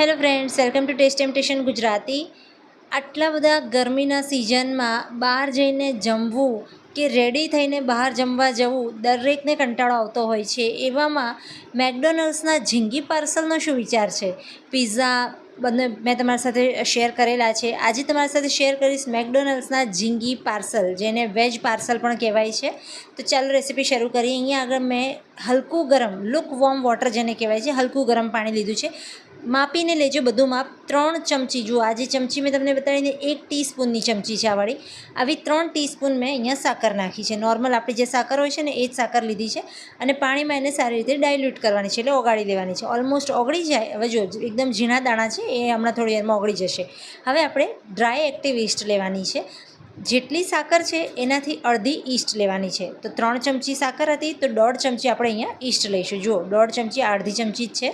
Hello friends, welcome to Taste Temptation Gujarati. આટલા બધા ગરમીના સિઝનમાં બહાર જઈને જમવું કે રેડી થઈને બહાર જમવા જવું દરેકને કંટાળો આવતો હોય છે. એવામાં મેકડોનલ્ડ્સના ઝીંગી પાર્સલનો શું વિચાર છે? પિઝા બંને મેં તમારી સાથે શેર કરેલા છે. આજે તમારી સાથે શેર કરીશ મેકડોનલ્ડ્સના ઝીંગી પાર્સલ, જેને વેજ પાર્સલ પણ કહેવાય છે. તો ચાલો રેસીપી શરૂ કરીએ. અહીંયા આગળ મેં હલકું ગરમ લુક વોર્મ વોટર જેને કહેવાય છે, હલકું ગરમ પાણી લીધું છે. માપીને લેજો બધું માપ. ત્રણ ચમચી જુઓ. આ જે ચમચી મેં તમને બતાવીને એક ટીસ્પૂનની ચમચી છે આવાળી વાળી. આવી ત્રણ ટીસ્પૂન મેં અહીંયા સાકર નાખી છે. નોર્મલ આપણી જે સાકર હોય છે ને, એ જ સાકર લીધી છે અને પાણીમાં એને સારી રીતે ડાયલ્યુટ કરવાની છે, એટલે ઓગાળી લેવાની છે. ઓલમોસ્ટ ઓગળી જાય. હવે જો, એકદમ ઝીણા દાણા છે, એ હમણાં થોડી વારમાં ઓગળી જશે. હવે આપણે ડ્રાય એક્ટિવ ઈસ્ટ લેવાની છે. જેટલી સાકર છે, એનાથી અડધી ઈસ્ટ લેવાની છે. તો ત્રણ ચમચી સાકર હતી, તો દોઢ ચમચી આપણે અહીંયા ઈસ્ટ લઈશું. જુઓ, દોઢ ચમચી અડધી ચમચી જ છે.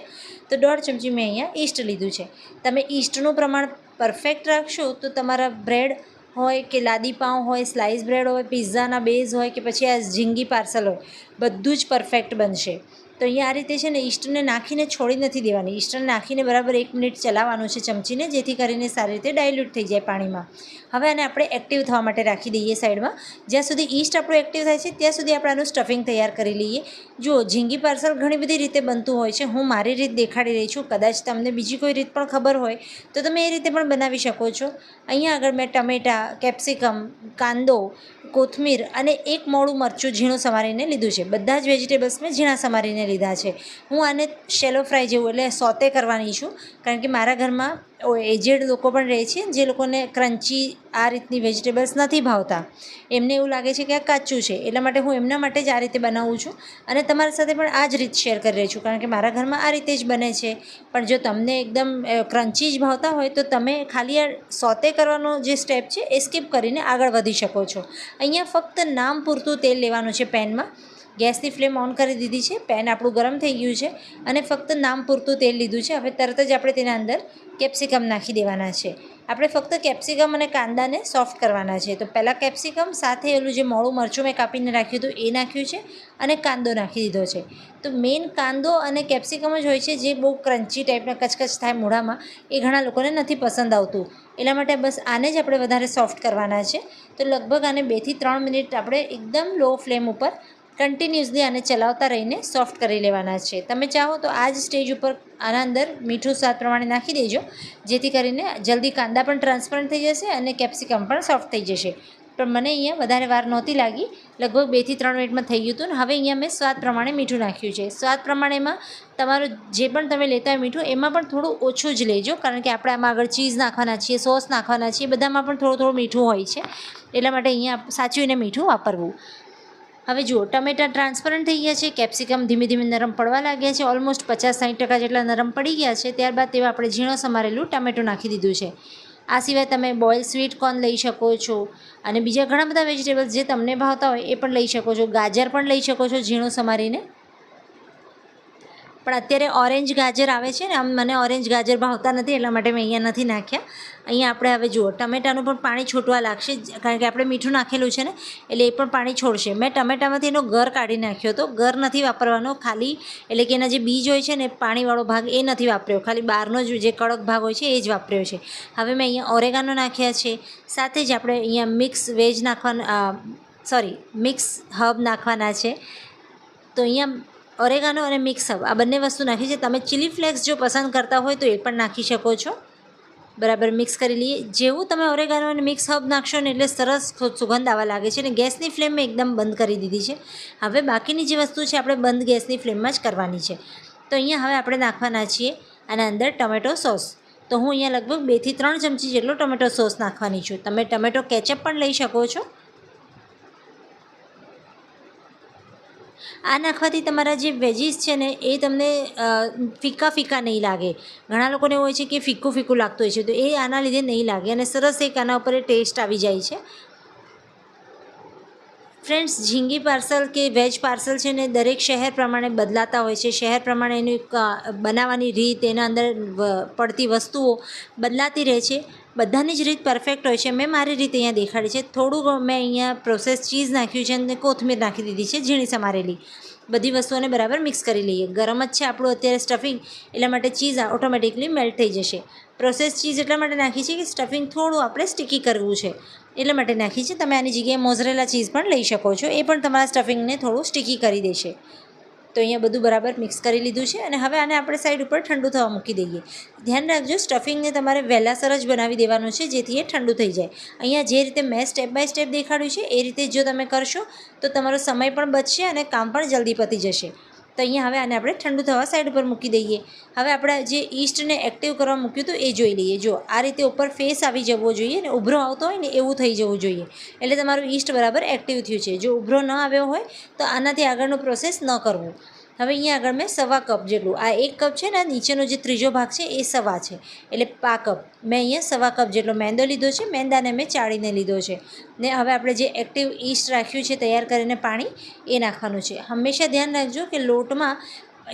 તો દોઢ ચમચી મેં અહીંયા ઈસ્ટ લીધું છે. તમે ઈસ્ટનું પ્રમાણ પરફેક્ટ રાખશો, તો તમારા બ્રેડ હોય કે લાદી પાઉં હોય સ્લાઇસ બ્રેડ હોય પિઝાના બેઝ હોય કે પછી આ ઝીંગી પાર્સલ હોય, બધું જ પરફેક્ટ બનશે. તો અહીંયા આ રીતે છે ને ઈસ્ટને નાખીને છોડી નથી દેવાની. ઈસ્ટને નાખીને બરાબર એક મિનિટ ચલાવવાનું છે ચમચીને, જેથી કરીને સારી રીતે ડાયલ્યુટ થઈ જાય પાણીમાં. હવે આને આપણે એક્ટિવ થવા માટે રાખી દઈએ સાઈડમાં. જ્યાં સુધી ઈસ્ટ આપણું એક્ટિવ થાય છે, ત્યાં સુધી આપણે આનું સ્ટફિંગ તૈયાર કરી લઈએ. જુઓ, ઝીંગી પાર્સલ ઘણી બધી રીતે બનતું હોય છે. હું મારી રીત દેખાડી રહી છું. કદાચ તમને બીજી કોઈ રીત પણ ખબર હોય, તો તમે એ રીતે પણ બનાવી શકો છો. અહીંયા આગળ મેં ટમેટાં કેપ્સિકમ કાંદો, કોથમીર અને એક મોડું મરચું ઝીણું સમારીને લીધું છે. બધા જ વેજીટેબલ્સ મેં ઝીણા સમારીને લીધા છે. હું આને શેલો ફ્રાય જેવું, એટલે સોતે કરવાની છું, કારણ કે મારા ઘરમાં એજેડ લોકો પણ રહે છે, જે લોકોને ક્રન્ચી આ રીતની વેજીટેબલ્સ નથી ભાવતા. એમને એવું લાગે છે કે આ કાચું છે, એટલા માટે હું એમના માટે જ આ રીતે બનાવું છું અને તમારી સાથે પણ આ જ રીત શેર કરી રહી છું, કારણ કે મારા ઘરમાં આ રીતે જ બને છે. પણ જો તમને એકદમ ક્રન્ચી જ ભાવતા હોય, તો તમે ખાલી આ સોતે કરવાનો જે સ્ટેપ છે, એ સ્કીપ કરીને આગળ વધી શકો છો. અહીંયા ફક્ત નામ પૂરતું તેલ લેવાનું છે પેનમાં. ગેસની ફ્લેમ ઓન કરી દીધી છે, પેન આપણું ગરમ થઈ ગયું છે અને ફક્ત નામ પૂરતું તેલ લીધું છે. હવે તરત જ આપણે તેના અંદર કેપ્સિકમ નાખી દેવાના છે. આપણે ફક્ત કેપ્સિકમ અને કાંદાને સોફ્ટ કરવાના છે. તો પહેલાં કેપ્સિકમ, સાથે એલું જે મોડું મરચું મેં કાપીને રાખ્યું હતું, એ નાખ્યું છે અને કાંદો નાખી દીધો છે. તો મેઇન કાંદો અને કેપ્સિકમ જ હોય છે, જે બહુ ક્રન્ચી ટાઈપના કચકચ થાય મોઢામાં, એ ઘણા લોકોને નથી પસંદ આવતું. એટલા માટે બસ આને જ આપણે વધારે સોફ્ટ કરવાના છે. તો લગભગ આને બેથી ત્રણ મિનિટ આપણે એકદમ લો ફ્લેમ ઉપર કન્ટિન્યુઅસલી આને ચલાવતા રહીને સોફ્ટ કરી લેવાના છે. તમે ચાહો તો આ જ સ્ટેજ ઉપર આના અંદર મીઠું સ્વાદ પ્રમાણે નાખી દેજો, જેથી કરીને જલ્દી કાંદા પણ ટ્રાન્સપરન્ટ થઈ જશે અને કેપ્સિકમ પણ સોફ્ટ થઈ જશે. પણ મને અહીંયા વધારે વાર નહોતી લાગી. લગભગ બેથી ત્રણ મિનિટમાં થઈ ગયું હતું ને હવે અહીંયા મેં સ્વાદ પ્રમાણે મીઠું નાખ્યું છે. સ્વાદ પ્રમાણેમાં તમારું જે પણ તમે લેતા હોય મીઠું, એમાં પણ થોડું ઓછું જ લેજો, કારણ કે આપણે આમાં આગળ ચીઝ નાખવાના છીએ સોસ નાખવાના છીએ, બધામાં પણ થોડું થોડું મીઠું હોય છે. એટલા માટે અહીંયા સાચવીને મીઠું વાપરવું. હવે જુઓ, ટમેટા ટ્રાન્સપરન્ટ થઈ ગયા છે કેપ્સિકમ ધીમે ધીમે નરમ પડવા લાગ્યા છે ઓલમોસ્ટ પચાસ સાઠ ટકા જેટલા નરમ પડી ગયા છે, ત્યારબાદ તેમાં આપણે ઝીણો સમારેલું ટમેટું નાખી દીધું છે. આ સિવાય તમે બોઇલ સ્વીટ કોર્ન લઈ શકો છો અને બીજા ઘણા બધા વેજીટેબલ્સ જે તમને ભાવતા હોય એ પણ લઈ શકો છો, ગાજર પણ લઈ શકો છો, ઝીણું સમારીને પણ અત્યારે ઓરેન્જ ગાજર આવે છે ને, આમ મને ઓરેન્જ ગાજર ભાવતા નથી, એટલા માટે મેં અહીંયા નથી નાખ્યા. અહીંયા આપણે હવે જુઓ, ટમેટાનું પણ પાણી છૂટવા લાગશે, કારણ કે આપણે મીઠું નાખેલું છે ને, એટલે એ પણ પાણી છોડશે. મેં ટમેટામાંથી એનો ગર કાઢી નાખ્યો હતો, ગર નથી વાપરવાનો, ખાલી એટલે કે એના જે બીજ હોય છે ને, પાણીવાળો ભાગ એ નથી વાપર્યો, ખાલી બહારનો જ જે કડક ભાગ હોય છે એ જ વાપર્યો છે. હવે મેં અહીંયા ઓરેગાનો નાખ્યા છે, સાથે જ આપણે અહીંયા મિક્સ વેજ નાખવાના સોરી મિક્સ હબ નાખવાના છે. તો અહીંયા ઓરેગાનો અને મિક્સ હબ, આ બંને વસ્તુ નાખી છે. તમે ચીલી ફ્લેક્સ જો પસંદ કરતા હોય તો એ પણ નાખી શકો છો. બરાબર, મિક્સ કરી લઈએ. જેવું તમે ઓરેગાનો અને મિક્સ હબ નાખશો ને એટલે સરસ સુગંધ આવવા લાગે છે અને ગેસની ફ્લેમ મેં એકદમ બંધ કરી દીધી છે. હવે બાકીની જે વસ્તુ છે, આપણે બંધ ગેસની ફ્લેમમાં જ કરવાની છે. તો અહીંયા હવે આપણે નાખવાના છીએ આના અંદર ટમેટો સોસ. તો હું અહીંયા લગભગ બેથી ત્રણ ચમચી જેટલો ટમેટો સોસ નાખવાની છું. તમે ટમેટો કેચઅપ પણ લઈ શકો છો. આ નાખવાથી તમારા જે વેજીસ છે ને, એ તમને ફીકા ફીકા નહીં લાગે. ઘણા લોકોને હોય છે કે ફીકું ફીકું લાગતું હોય છે, તો એ આના લીધે નહીં લાગે અને સરસ એક આના ઉપર ટેસ્ટ આવી જાય છે. ફ્રેન્ડ્સ, ઝીંગી પાર્સલ કે વેજ પાર્સલ છે ને, દરેક શહેર પ્રમાણે બદલાતા હોય છે. શહેર પ્રમાણે એની બનાવવાની રીત, એના અંદર પડતી વસ્તુઓ બદલાતી રહે છે. બધાની જ રીત પરફેક્ટ હોય છે. મેં મારી રીતે અહીંયા દેખાડી છે. થોડું મેં અહીંયા પ્રોસેસ ચીઝ નાખ્યું છે અને કોથમીર નાખી દીધી છે, ઝીણી સમારેલી. બધી વસ્તુઓને બરાબર મિક્સ કરી લઈએ. ગરમ જ છે આપણું અત્યારે સ્ટફિંગ એટલા માટે ચીઝ ઓટોમેટિકલી મેલ્ટ થઈ જશે. પ્રોસેસ ચીઝ એટલા માટે નાખી છે કે સ્ટફિંગ થોડું આપણે સ્ટીકી કરવું છે. એટલા માટે નાખી છે. તમે આની જગ્યાએ મોઝરેલા ચીઝ પણ લઈ શકો છો. એ પણ તમારા સ્ટફિંગને થોડું સ્ટીકી કરી દેશે. તો અહીંયા બધું બરાબર મિક્સ કરી લીધું છે અને હવે આને આપણે સાઈડ ઉપર ઠંડુ થવા મૂકી દઈએ. ધ્યાન રાખજો સ્ટફિંગને તમારે વહેલાસર જ બનાવી દેવાનું છે, જેથી એ ઠંડુ થઈ જાય. અહીંયા જે રીતે મેં સ્ટેપ બાય સ્ટેપ દેખાડ્યું છે, એ રીતે જો તમે કરશો, તો તમારો સમય પણ બચશે અને કામ પણ જલ્દી પતી જશે. તો અહીંયા હવે આને આપણે ઠંડુ થવા સાઈડ ઉપર મૂકી દઈએ. હવે આપણે જે ઈસ્ટને એક્ટિવ કરવા મૂક્યું હતું એ જોઈ લઈએ. જો આ રીતે ઉપર ફેસ આવી જવો જોઈએ ને ઉભરો આવતો હોય ને એવું થઈ જવું જોઈએ. એટલે તમારું ઈસ્ટ બરાબર એક્ટિવ થયું છે. જો ઉભરો ન આવ્યો હોય તો આનાથી આગળનો પ્રોસેસ ન કરવો. હવે અહીંયા આગળ મેં સવા કપ જેટલું. આ એક કપ છે ને નીચેનો જે ત્રીજો ભાગ છે એ સવા છે. એટલે પા કપ. મેં અહીંયા સવા કપ જેટલો મેંદો લીધો છે, મેંદાને મેં ચાળીને લીધો છે. ને હવે આપણે જે એક્ટિવ ઈસ્ટ રાખ્યું છે, તૈયાર કરીને પાણી એ નાખવાનું છે. હંમેશા ધ્યાન રાખજો કે લોટમાં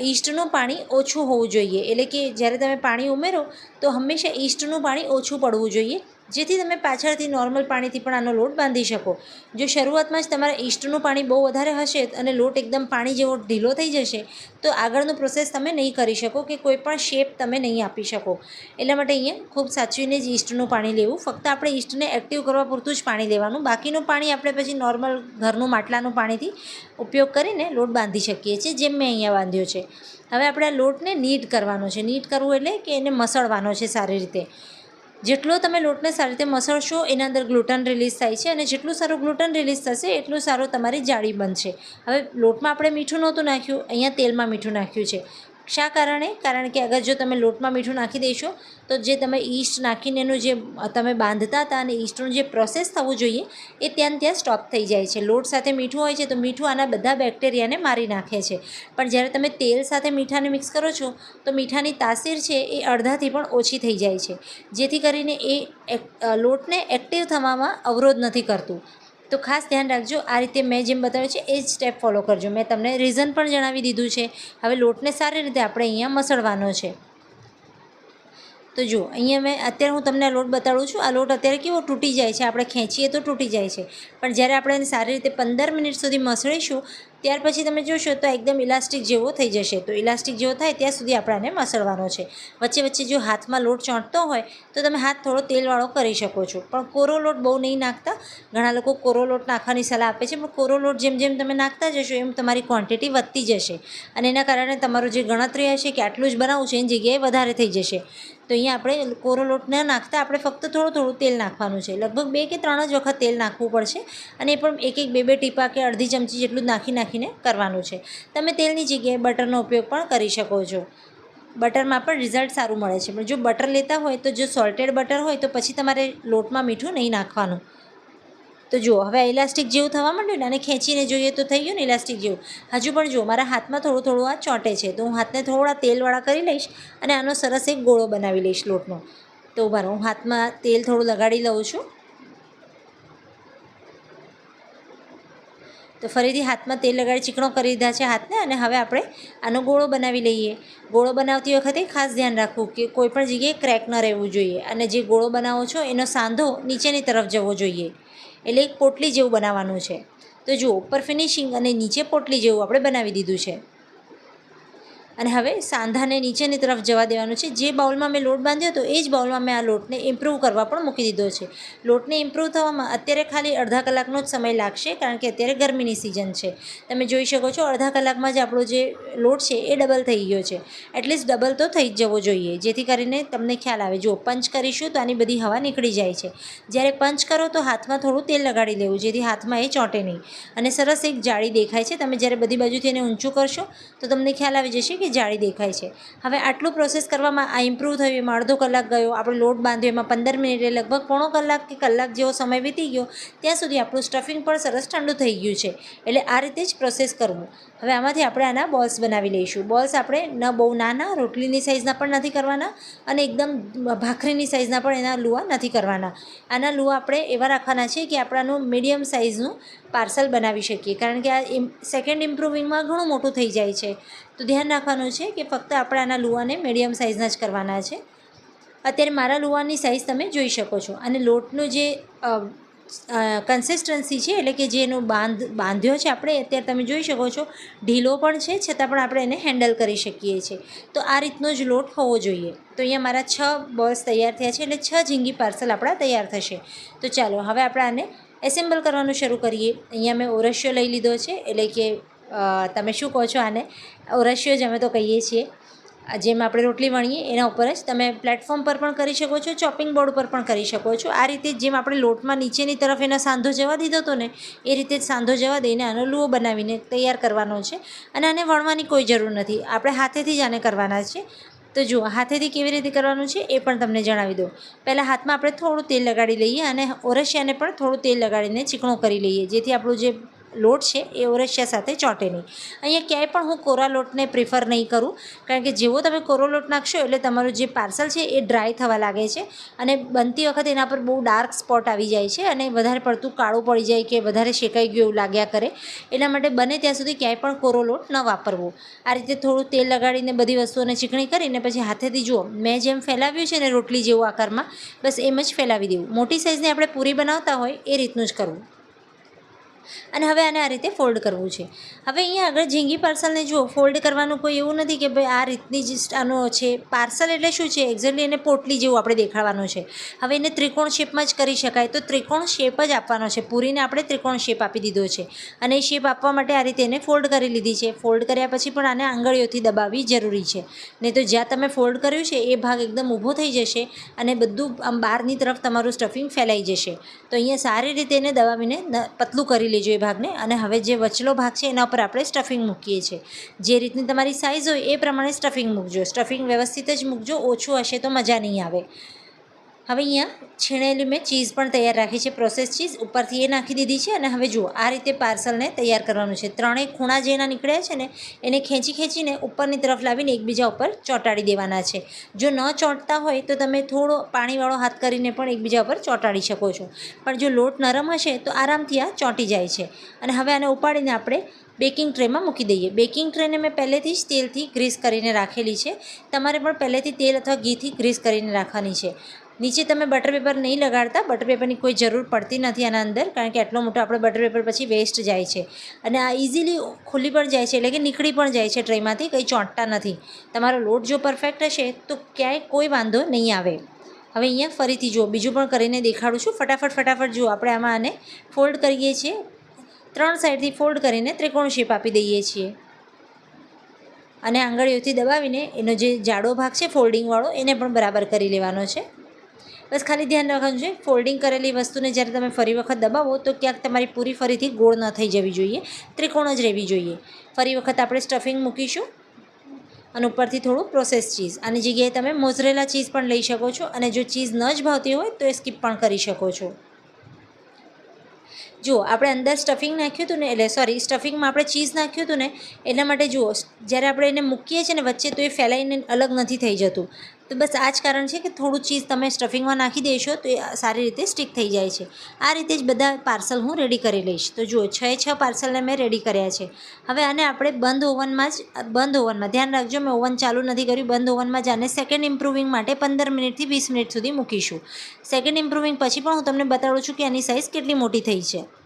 ઈસ્ટનું પાણી ઓછું હોવું જોઈએ. એટલે કે જ્યારે તમે પાણી ઉમેરો, તો હંમેશા ઈસ્ટનું પાણી ઓછું પડવું જોઈએ. જેથી તમે પાછળથી નોર્મલ પાણીથી પણ આનો લોટ બાંધી શકો. જો શરૂઆતમાં જ તમારા ઈસ્ટનું પાણી બહુ વધારે હશે અને લોટ એકદમ પાણી જેવો ઢીલો થઈ જશે, તો આગળનો પ્રોસેસ તમે નહીં કરી શકો કે કોઈ પણ શેપ તમે નહીં આપી શકો. એટલા માટે અહીંયા ખૂબ સાચવીને જ ઈસ્ટનું પાણી લેવું. ફક્ત આપણે ઈસ્ટને એક્ટિવ કરવા પૂરતું જ પાણી લેવાનું. બાકીનું પાણી આપણે પછી નોર્મલ ઘરનું માટલાનું પાણીથી ઉપયોગ કરીને લોટ બાંધી શકીએ છીએ, જેમ મેં અહીંયા બાંધ્યો છે. હવે આપણે આ લોટને નીટ કરવાનો છે. નીટ કરવું એટલે કે એને મસળવાનો છે સારી રીતે. જેટલો તમે લોટને સારી રીતે મસળશો, એના અંદર ગ્લુટન રિલીઝ થાય છે અને જેટલું સારું ગ્લુટન રિલીઝ થશે, એટલું સારું તમારી જાળી બનશે. હવે લોટમાં આપણે મીઠું નહોતું નાખ્યું, અહીંયા તેલમાં મીઠું નાખ્યું છે. શા કારણે? કારણ કે અગર જો તમે લોટમાં મીઠું નાખી દેશો, તો જે તમે ઈસ્ટ નાખીને એનું જે તમે બાંધતા હતા અને ઈસ્ટનું જે પ્રોસેસ થવું જોઈએ, એ ત્યાં ત્યાં સ્ટોપ થઈ જાય છે. લોટ સાથે મીઠું હોય છે, તો મીઠું આના બધા બેક્ટેરિયાને મારી નાખે છે. પણ જ્યારે તમે તેલ સાથે મીઠાને મિક્સ કરો છો, તો મીઠાની તાસીર છે, એ અડધાથી પણ ઓછી થઈ જાય છે. જેથી કરીને એ લોટને એક્ટિવ થવામાં અવરોધ નથી કરતું. તો ખાસ ધ્યાન રાખજો, આ રીતે મેં જેમ બતાવ્યું છે, એ જ સ્ટેપ ફોલો કરજો. મેં તમને રીઝન પણ જણાવી દીધું છે. હવે લોટને સારી રીતે આપણે અહીંયા મસળવાનો છે. તો જુઓ, અહીંયા મેં, અત્યારે હું તમને લોટ બતાડું છું. આ લોટ અત્યારે કેવો તૂટી જાય છે? આપણે ખેંચીએ તો તૂટી જાય છે. પણ જ્યારે આપણે એને સારી રીતે પંદર મિનિટ સુધી મસળીશું ત્યાર પછી તમે જોશો તો એકદમ ઇલાસ્ટિક જેવો થઈ જશે. તો ઇલાસ્ટિક જેવો થાય ત્યાં સુધી આપણાને મસળવાનો છે. વચ્ચે વચ્ચે જો હાથમાં લોટ ચોંટતો હોય તો તમે હાથ થોડો તેલવાળો કરી શકો છો. પણ કોરો લોટ બહુ નહીં નાખતા. ઘણા લોકો કોરો લોટ નાખવાની સલાહ આપે છે, પણ કોરો લોટ જેમ જેમ તમે નાખતા જશો એમ તમારી ક્વોન્ટિટી વધતી જશે. અને એના કારણે તમારું જે ગણતરી હશે કે આટલું જ બનાવવું છે, એની જગ્યાએ વધારે થઈ જશે. તો અહીંયા આપણે કોરો લોટ ન નાખતા આપણે ફક્ત થોડું થોડું તેલ નાખવાનું છે. લગભગ બે કે ત્રણ જ વખત તેલ નાખવું પડશે અને એ પણ એક એક, બે બે ટીપા કે અડધી ચમચી જેટલું નાખી નાખીને કરવાનું છે. તમે તેલની જગ્યાએ બટરનો ઉપયોગ પણ કરી શકો છો. બટરમાં પણ રિઝલ્ટ સારું મળે છે. પણ જો બટર લેતા હોય તો જો સોલ્ટેડ બટર હોય તો પછી તમારે લોટમાં મીઠું નહીં નાખવાનું. તો જુઓ, હવે ઇલાસ્ટિક જેવું થવા માંડ્યું ને, અને ખેંચીને જોઈએ તો થઈ ગયું ને ઇલાસ્ટિક જેવું. હજુ પણ જુઓ, મારા હાથમાં થોડું થોડું આ ચોંટે છે. તો હું હાથને થોડા તેલવાળા કરી લઈશ અને આનો સરસ એક ગોળો બનાવી લઈશ લોટનો. તો બરાબર હું હાથમાં તેલ થોડું લગાડી લઉં છું. તો ફરીથી હાથમાં તેલ લગાડી ચીકણો કરી દીધા છે હાથને અને હવે આપણે આનો ગોળો બનાવી લઈએ. ગોળો બનાવતી વખતે ખાસ ધ્યાન રાખવું કે કોઈ પણ જગ્યાએ ક્રેક ન રહેવું જોઈએ અને જે ગોળો બનાવો છો એનો સાંધો નીચેની તરફ જવો જોઈએ. એટલે એક પોટલી જેવું બનાવવાનું છે. તો જુઓ, ઉપર ફિનિશિંગ અને નીચે પોટલી જેવું આપણે બનાવી દીધું છે. અને હવે સાંધાને નીચેની તરફ જવા દેવાનું છે. જે બાઉલમાં મેં લોટ બાંધ્યો હતો, એ જ બાઉલમાં મેં આ લોટને ઇમ્પ્રૂવ કરવા પણ મૂકી દીધો છે. લોટને ઇમ્પ્રૂવ થવામાં અત્યારે ખાલી અડધા કલાકનો જ સમય લાગશે, કારણ કે અત્યારે ગરમીની સિઝન છે. તમે જોઈ શકો છો, અડધા કલાકમાં જ આપણો જે લોટ છે, એ ડબલ થઈ ગયો છે. એટલીસ્ટ ડબલ તો થઈ જ જવો જોઈએ. જેથી કરીને તમને ખ્યાલ આવે, જો પંચ કરીશું તો આની બધી હવા નીકળી જાય છે. જ્યારે પંચ કરો તો હાથમાં થોડું તેલ લગાડી લેવું, જેથી હાથમાં એ ચોંટે નહીં. અને સરસ એક જાળી દેખાય છે. તમે જ્યારે બધી બાજુથી એને ઊંચું કરશો, તો તમને ખ્યાલ આવી જશે કે કે જાળી દેખાય છે. હવે આટલું પ્રોસેસ કરવામાં આ ઇમ્પ્રૂવ થયું, એમાં અડધો કલાક ગયો, આપણે લોટ બાંધ્યો, એમાં પંદર મિનિટે લગભગ પોણો કલાક કે કલાક જેવો સમય વીતી ગયો, ત્યાં સુધી આપણું સ્ટફિંગ પણ સરસ ઠંડુ થઈ ગયું છે. એટલે આ રીતે જ પ્રોસેસ કરવું. હવે આમાંથી આપણે આના બોલ્સ બનાવી લઈશું. બોલ્સ આપણે ન બહુ નાના, રોટલીની સાઇઝના પણ નથી કરવાના અને એકદમ ભાખરીની સાઇઝના પણ એના લુવા નથી કરવાના. આના લુવા આપણે એવા રાખવાના છે કે આપણાનું મીડિયમ સાઇઝનું પાર્સલ બનાવી શકીએ. કારણ કે આ સેકન્ડ ઇમ્પ્રુવિંગમાં ઘણું મોટું થઈ જાય છે. તો ધ્યાન રાખવાનું છે કે ફક્ત આપણે આના લુવાને મીડિયમ સાઇઝના જ કરવાના છે. અત્યારે મારા લુવાની સાઇઝ તમે જોઈ શકો છો. અને લોટનું જે કન્સિસ્ટન્સી છે, એટલે કે જે એનો બાંધ, બાંધ્યો છે આપણે, અત્યારે તમે જોઈ શકો છો, ઢીલો પણ છે, છતાં પણ આપણે એને હેન્ડલ કરી શકીએ છીએ. તો આ રીતનો જ લોટ હોવો જોઈએ. તો અહીંયા મારા છ બોલ્સ તૈયાર થયા છે, એટલે છ ઝીંગી પાર્સલ આપણા તૈયાર થશે. તો ચાલો, હવે આપણે આને એસેમ્બલ કરવાનું શરૂ કરીએ. અહીંયા મેં ઓરસ્યો લઈ લીધો છે, એટલે કે તમે શું કહો છો આને? ઓરસ્યો જ અમે તો કહીએ છીએ. જેમ આપણે રોટલી વણીએ, એના ઉપર જ તમે પ્લેટફોર્મ પર પણ કરી શકો છો ચોપિંગ બોર્ડ ઉપર પણ કરી શકો છો. આ રીતે જેમ આપણે લોટમાં નીચેની તરફ એનો સાંધો જવા દીધો હતો ને, એ રીતે જ સાંધો જવા દઈને આનો લુઓ બનાવીને તૈયાર કરવાનો છે. અને આને વણવાની કોઈ જરૂર નથી. આપણે હાથેથી જ આને કરવાના છે. તો જુઓ, હાથેથી કેવી રીતે કરવાનું છે એ પણ તમને જણાવી દઉં. પહેલાં હાથમાં આપણે થોડું તેલ લગાડી લઈએ અને ઓરસિયાને પણ થોડું તેલ લગાડીને ચીકણો કરી લઈએ, જેથી આપણું જે લોટ છે એ ઓરસિયા સાથે ચોંટે નહીં. અહીંયા ક્યાંય પણ હું કોરા લોટને પ્રિફર નહીં કરું, કારણ કે જેવો તમે કોરો લોટ નાખશો એટલે તમારું જે પાર્સલ છે એ ડ્રાય થવા લાગે છે અને બનતી વખતે એના પર બહુ ડાર્ક સ્પોટ આવી જાય છે અને વધારે પડતું કાળું પડી જાય કે વધારે શેકાઈ ગયું એવું લાગ્યા કરે. એટલા માટે બને ત્યાં સુધી ક્યાંય પણ કોરો લોટ ન વાપરવો. આ રીતે થોડું તેલ લગાડીને બધી વસ્તુઓને ચીકણી કરીને પછી હાથેથી જુઓ. મેં જેમ ફેલાવ્યું છે ને રોટલી જેવું આકારમાં, બસ એમ જ ફેલાવી દેવું. મોટી સાઇઝની આપણે પૂરી બનાવતા હોય એ રીતનું જ કરવું. અને હવે આને આ રીતે ફોલ્ડ કરવું છે. હવે અહીંયા આગળ ઝીંગી પાર્સલને જુઓ ફોલ્ડ કરવાનું કોઈ એવું નથી કે ભાઈ આ રીતની જ આનો છે પાર્સલ એટલે શું છે? એક્ઝેક્ટલી એને પોટલી જેવું આપણે દેખાડવાનું છે. હવે એને ત્રિકોણ શેપમાં જ કરી શકાય. તો ત્રિકોણ શેપ જ આપવાનો છે. પૂરીને આપણે ત્રિકોણ શેપ આપી દીધો છે. અને એ શેપ આપવા માટે આ રીતે એને ફોલ્ડ કરી લીધી છે. ફોલ્ડ કર્યા પછી પણ આને આંગળીઓથી દબાવવી જરૂરી છે. નહીં તો જ્યાં તમે ફોલ્ડ કર્યું છે, એ ભાગ એકદમ ઊભો થઈ જશે અને બધું આમ બહારની તરફ તમારું સ્ટફિંગ ફેલાઈ જશે. તો અહીંયા સારી રીતે એને દબાવીને પતલું કરી લેજો એ ભાગને. અને હવે જે વચલો ભાગ છે એના ઉપર આપણે સ્ટફિંગ મૂકીએ છીએ. જે રીતની તમારી સાઇઝ હોય એ પ્રમાણે સ્ટફિંગ મૂકજો. સ્ટફિંગ વ્યવસ્થિત જ મૂકજો. ઓછું હશે તો મજા નહીં આવે. હવે અહીંયા છીણેલી મેં ચીઝ પણ તૈયાર રાખી છે પ્રોસેસ ચીઝ. ઉપરથી એ નાખી દીધી છે અને હવે જુઓ, આ રીતે પાર્સલને તૈયાર કરવાનું છે. ત્રણેય ખૂણા જે એના નીકળ્યા છે ને, એને ખેંચી ખેંચીને ઉપરની તરફ લાવીને એકબીજા ઉપર ચોંટાડી દેવાના છે. જો ન ચોંટતા હોય તો તમે થોડો પાણીવાળો હાથ કરીને પણ એકબીજા ઉપર ચોંટાડી શકો છો. પણ જો લોટ નરમ હશે તો આરામથી આ ચોંટી જાય છે. અને હવે આને ઉપાડીને આપણે બેકિંગ ટ્રેમાં મૂકી દઈએ. બેકિંગ ટ્રેને મેં પહેલેથી જ તેલથી ગ્રીસ કરીને રાખેલી છે. તમારે પણ પહેલેથી તેલ અથવા ઘીથી ગ્રીસ કરીને રાખવાની છે. નીચે તમે બટર પેપર નહીં લગાડતા બટર પેપરની કોઈ જરૂર પડતી નથી આના અંદર, કારણ કે આટલો મોટો આપણે બટર પેપર પછી વેસ્ટ જાય છે. અને આ ઇઝીલી ખુલ્લી પણ જાય છે, એટલે કે નીકળી પણ જાય છે ટ્રેમાંથી, કંઈ ચોંટતા નથી. તમારો લોટ જો પરફેક્ટ હશે, તો ક્યાંય કોઈ વાંધો નહીં આવે. હવે અહીંયા ફરીથી જુઓ, બીજું પણ કરીને દેખાડું છું. ફટાફટ ફટાફટ જુઓ, આપણે આમાં આને ફોલ્ડ કરીએ છીએ. ત્રણ સાઈડથી ફોલ્ડ કરીને ત્રિકોણ શેપ આપી દઈએ છીએ. અને આંગળીઓથી દબાવીને એનો જે જાડો ભાગ છે ફોલ્ડિંગવાળો એને પણ બરાબર કરી લેવાનો છે. બસ ખાલી ધ્યાન રાખવાનું છે ફોલ્ડિંગ કરેલી વસ્તુને જ્યારે તમે ફરી વખત દબાવો, તો ક્યાંક તમારી પૂરી ફરીથી ગોળ ન થઈ જવી જોઈએ. ત્રિકોણ જ રહેવી જોઈએ. ફરી વખત આપણે સ્ટફિંગ મૂકીશું અને ઉપરથી થોડું પ્રોસેસ ચીઝ આની જગ્યાએ તમે મોઝરેલા ચીઝ પણ લઈ શકો છો અને જો ચીઝ ન જ ભાવતી હોય, તો એ સ્કીપ પણ કરી શકો છો. જુઓ, આપણે અંદર સ્ટફિંગ નાખ્યું હતું ને, એટલે સોરી સ્ટફિંગમાં આપણે ચીઝ નાખ્યું હતું ને, એના માટે જુઓ, જ્યારે આપણે એને મૂકીએ છીએ ને વચ્ચે, તો એ ફેલાઈને અલગ નથી થઈ જતું. તો બસ આ જ કારણ છે કે થોડું ચીઝ તમે સ્ટફિંગમાં નાખી દેશો તો એ સારી રીતે સ્ટીક થઈ જાય છે. આ રીતે જ બધા પાર્સલ હું રેડી કરી લઈશ. તો જુઓ, છ છ પાર્સલને મેં રેડી કર્યા છે. હવે આને આપણે બંધ ઓવનમાં જ, બંધ ઓવનમાં, ધ્યાન રાખજો મેં ઓવન ચાલુ નથી કર્યું, બંધ ઓવનમાં જ આને સેકન્ડ ઇમ્પ્રુવિંગ માટે પંદર મિનિટથી વીસ મિનિટ સુધી મૂકીશું. સેકન્ડ ઇમ્પ્રુવિંગ પછી પણ હું તમને બતાડું છું કે આની સાઇઝ કેટલી મોટી થઈ છે.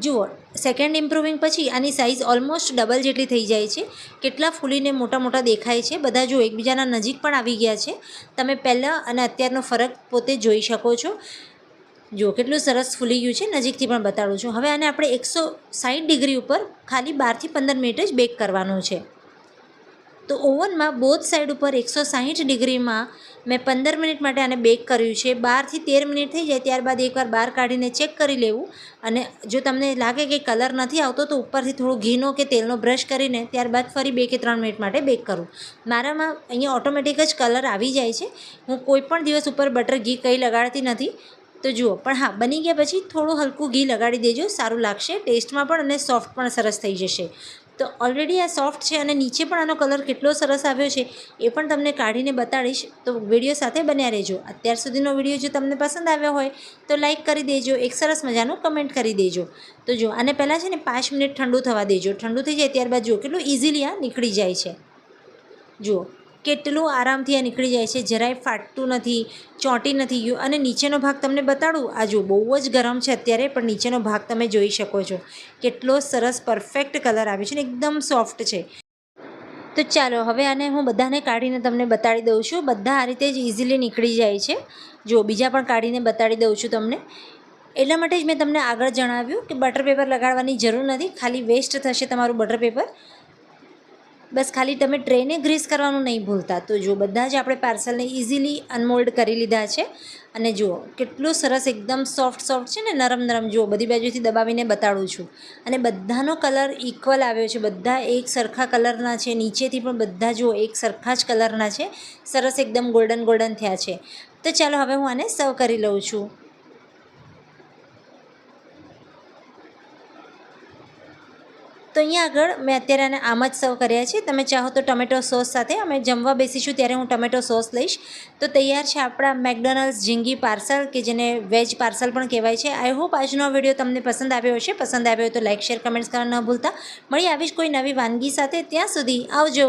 જુઓ સેકન્ડ ઇમ્પ્રુવિંગ પછી આની સાઇઝ ઓલમોસ્ટ ડબલ જેટલી થઈ જાય છે. કેટલા ફૂલીને મોટા મોટા દેખાય છે. બધા જો એકબીજાના નજીક પણ આવી ગયા છે. તમે પહેલાં અને અત્યારનો ફરક પોતે જોઈ શકો છો. જો કેટલું સરસ ફૂલી ગયું છે. નજીકથી પણ બતાડું છું. હવે આને આપણે એકસો સાઠ ડિગ્રી ઉપર ખાલી બારથી પંદર મિનિટ જ બેક કરવાનું છે. તો ઓવનમાં બોથ સાઈડ ઉપર એકસો સાહીઠ ડિગ્રીમાં મેં પંદર મિનિટ માટે આને બેક કર્યું છે. બારથી તેર મિનિટ થઈ જાય ત્યારબાદ એકવાર બહાર કાઢીને ચેક કરી લેવું. અને જો તમને લાગે કે કલર નથી આવતો, તો ઉપરથી થોડું ઘીનો કે તેલનો બ્રશ કરીને ત્યારબાદ ફરી બે કે ત્રણ મિનિટ માટે બેક કરું. મારામાં અહીંયા ઓટોમેટિક જ કલર આવી જાય છે. હું કોઈ પણ દિવસ ઉપર બટર ઘી કંઈ લગાડતી નથી. તો જુઓ, પણ હા, બની ગયા પછી થોડું હલકું ઘી લગાડી દેજો. સારું લાગશે. ટેસ્ટમાં પણ અને સોફ્ટ પણ સરસ થઈ જશે. તો ઓલરેડી આ સોફ્ટ છે અને નીચે પણ આનો કલર કેટલો સરસ આવ્યો છે, એ પણ તમને કાઢીને બતાડીશ. તો વીડિયો સાથે બન્યા રહેજો. અત્યાર સુધીનો વીડિયો જો તમને પસંદ આવ્યો હોય, તો લાઇક કરી દેજો. એક સરસ મજાનું કમેન્ટ કરી દેજો. તો જો, આને પહેલાં છે ને પાંચ મિનિટ ઠંડુ થવા દેજો. ઠંડુ થઈ જાય ત્યારબાદ જુઓ, કેટલું ઇઝીલી આ નીકળી જાય છે. જુઓ. કેટલું આરામથી આ નીકળી જાય છે, જરાય ફાટતું નથી, ચોંટી નથી ગયું. અને નીચેનો ભાગ તમને બતાડું, આ જો બહુ જ ગરમ છે અત્યારે, પણ નીચેનો ભાગ તમે જોઈ શકો છો. કેટલો સરસ પરફેક્ટ કલર આવ્યો છે ને એકદમ સોફ્ટ છે. તો ચાલો, હવે આને હું બધાને કાઢીને તમને બતાડી દઉં છું. બધા આ રીતે જ ઇઝીલી નીકળી જાય છે. જો, બીજા પણ કાઢીને બતાડી દઉં છું તમને. એટલા માટે જ મેં તમને આગળ જણાવ્યું કે બટર પેપર લગાડવાની જરૂર નથી, ખાલી વેસ્ટ થશે તમારું બટર પેપર બસ ખાલી તમે ટ્રેને ગ્રીસ કરવાનું નહીં ભૂલતા. તો જો બધા જ આપણે પાર્સલને ઇઝીલી અનમોલ્ડ કરી લીધા છે. અને જુઓ, કેટલું સરસ એકદમ સોફ્ટ સોફ્ટ છે ને, નરમ નરમ. જુઓ, બધી બાજુથી દબાવીને બતાડું છું. અને બધાનો કલર ઇક્વલ આવ્યો છે. બધા એક સરખા કલરના છે. નીચેથી પણ બધા જુઓ, એક સરખા જ કલરના છે. સરસ એકદમ ગોલ્ડન ગોલ્ડન થયા છે. તો ચાલો હવે હું આને સર્વ કરી લઉં છું. તો અહીંયા આગળ મેં અત્યારે આને આમ જ સર્વ કર્યા છે. તમે ચાહો તો ટમેટો સોસ સાથે અમે જમવા બેસીશું ત્યારે હું ટમેટો સોસ લઈશ. તો તૈયાર છે આપણા મેકડોનલ્ડ્સ ઝીંગી પાર્સલ કે જેને વેજ પાર્સલ પણ કહેવાય છે. આઈ હોપ આજનો વીડિયો તમને પસંદ આવ્યો હશે. પસંદ આવ્યો તો લાઇક શેર કમેન્ટ્સ કરવા ન ભૂલતા. મળી આવીશ કોઈ નવી વાનગી સાથે. ત્યાં સુધી આવજો.